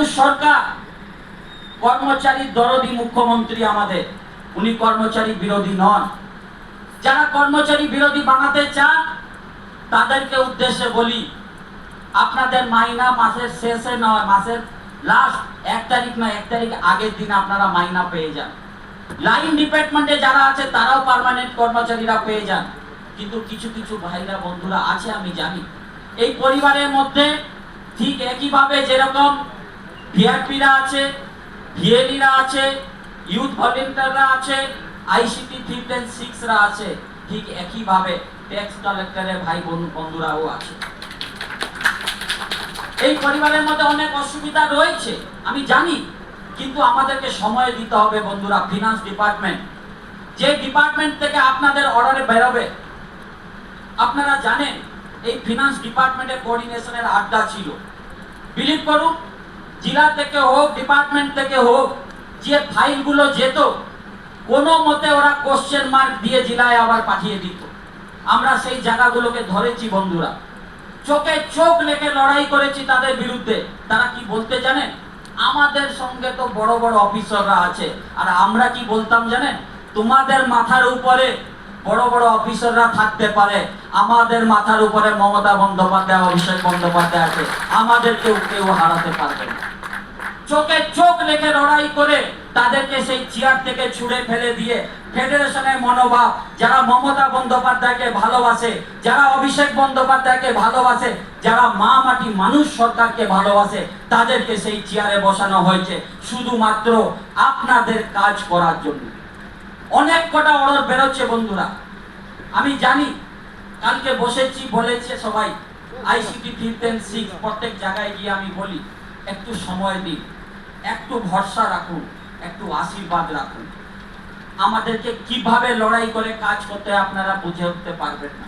মানুষ সরকার কর্মচারী দরদি মুখ্যমন্ত্রী আমাদের। উনি কর্মচারী বিরোধী নন। যারা কর্মচারী বিরোধী বানাতে চান, তাদেরকে উদ্দেশ্যে বলি, আপনাদের মাইনা মাসের শেষে নয় মাসের লাস্ট এক তারিখ নয় এক তারিখ আগের দিন আপনারা মাইনা পেয়ে যান। লাইন ডিপার্টমেন্টে যারা আছে, তারাও পার্মানেন্ট কর্মচারীরা পেয়ে যান। কিন্তু কিছু কিছু ভাইরা, বন্ধুরা আছে, আমি জানি। এই পরিবারের মধ্যে ঠিক একইভাবে যেরকম ভিআরপিরা আছে ভিএলিরা আছে, ইউথ ভলেন্টিয়াররা আছে, আইসিটি অ্যান্ড সিক্সরা আছে। ঠিক একইভাবে ট্যাক্স কালেক্টরের ভাই বোন বন্ধুরাও আছে। এই পরিবারের মধ্যে অনেক অসুবিধা রয়েছে, আমি জানি, কিন্তু আমাদেরকে সময় দিতে হবে বন্ধুরা ফিনান্স ডিপার্টমেন্ট যে ডিপার্টমেন্ট থেকে আপনাদের অর্ডারে বেরোবে, আপনারা জানেন, এই ফিনান্স ডিপার্টমেন্টের কোঅর্ডিনেশনের আড্ডা ছিল। বিলিভ করুন জেলা থেকে হোক ডিপার্টমেন্ট থেকে হোক যে ফাইলগুলো যেত কোনো মতে ওরা কোশ্চেন মার্ক দিয়ে জেলায় আবার পাঠিয়ে দিত আমরা সেই জায়গাগুলোকে ধরেছি বন্ধুরা চোখে চোখ লেগে লড়াই করেছি তাদের বিরুদ্ধে তারা কি বলতে জানেন আমাদের সঙ্গে তো বড় বড় অফিসাররা আছে। আর আমরা কি বলতাম জানেন তোমাদের মাথার উপরে বড় বড় অফিসাররা থাকতে পারে। আমাদের মাথার উপরে মমতা বন্দ্যোপাধ্যায়, অভিষেক বন্দ্যোপাধ্যায় আছে। আমাদের কেউ কেউ হারাতে পারবে না। চোখে চোখ রেখে লড়াই করে তাদেরকে সেই চেয়ার থেকে ছুড়ে ফেলে দিয়ে ফেডারেশনের মনোভাব, যারা মমতা বন্দ্যোপাধ্যায়কে ভালোবাসে, যারা অভিষেক বন্দ্যোপাধ্যায়কে ভালোবাসে, যারা মা মাটি মানুষ সরকারকে ভালোবাসে, তাদেরকে সেই চেয়ারে বসানো হয়েছে শুধুমাত্র আপনাদের কাজ করার জন্য। অনেক কটা অর্ডার বেরোচ্ছে বন্ধুরা। আমি জানি, কালকে বসেছি, বলেছে সবাই আইসিটি সিক্স প্রত্যেক জায়গায় গিয়ে আমি বলি, একটু সময় দিন। একটু ভরসা রাখুন, একটু আশীর্বাদ রাখুন। আমাদেরকে কীভাবে লড়াই করে কাজ করতে আপনারা বুঝে উঠতে পারবেন না।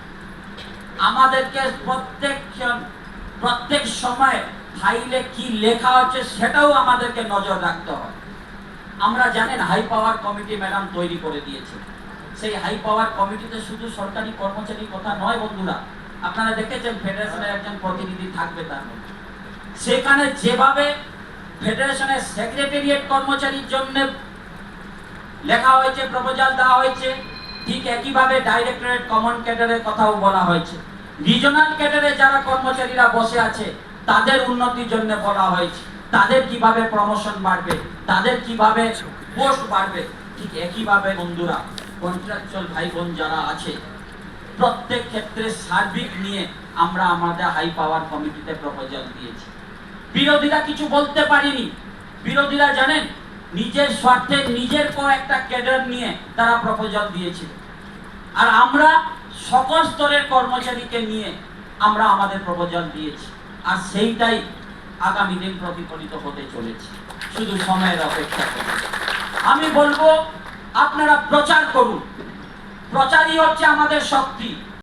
আমাদেরকে প্রত্যেক প্রত্যেক সময় ফাইলে কি লেখা হচ্ছে সেটাও আমাদেরকে নজর রাখতে হয় আমরা জানেন হাই পাওয়ার কমিটি ম্যাডাম তৈরি করে দিয়েছে। সেই হাই পাওয়ার কমিটিতে শুধু সরকারি কর্মচারী কথা নয় বন্ধুরা, আপনারা দেখেছেন ফেডারেশনের একজন প্রতিনিধি থাকবে তার সেখানে যেভাবে ফেডারেশনের সেক্রেটারিয়েট কর্মচারীর জন্য লেখা হয়েছে প্রপোজাল দেওয়া হয়েছে। ঠিক একইভাবে ডাইরেক্টরেট কমন ক্যাডারের কথাও বলা হয়েছে। রিজনাল ক্যাডারে যারা কর্মচারীরা বসে আছে, তাদের উন্নতির জন্য বলা হয়েছে। তাদের কীভাবে প্রমোশন বাড়বে, তাদের কীভাবে পোস্ট বাড়বে, ঠিক একইভাবে বন্ধুরা কন্ট্রাকচুয়াল ভাই বোন যারা আছে, প্রত্যেক ক্ষেত্রে সার্বিক নিয়ে আমরা আমাদের হাই পাওয়ার কমিটিতে প্রপোজাল দিয়েছি। বিরোধীরা কিছু বলতে পারিনি। বিরোধীরা জানেন, নিজের স্বার্থে নিজের একটা ক্যাডার নিয়ে তারা প্রপোজাল দিয়েছিল। আর আমরা সকল স্তরের কর্মচারীকে নিয়ে আমরা আমাদের প্রপোজাল দিয়েছি। আর সেইটাই আগামী দিন প্রতিফলিত হতে চলেছে। শুধু সময়ের অপেক্ষা করুন। আমি বলব, আপনারা প্রচার করুন। প্রচারই হচ্ছে আমাদের শক্তি।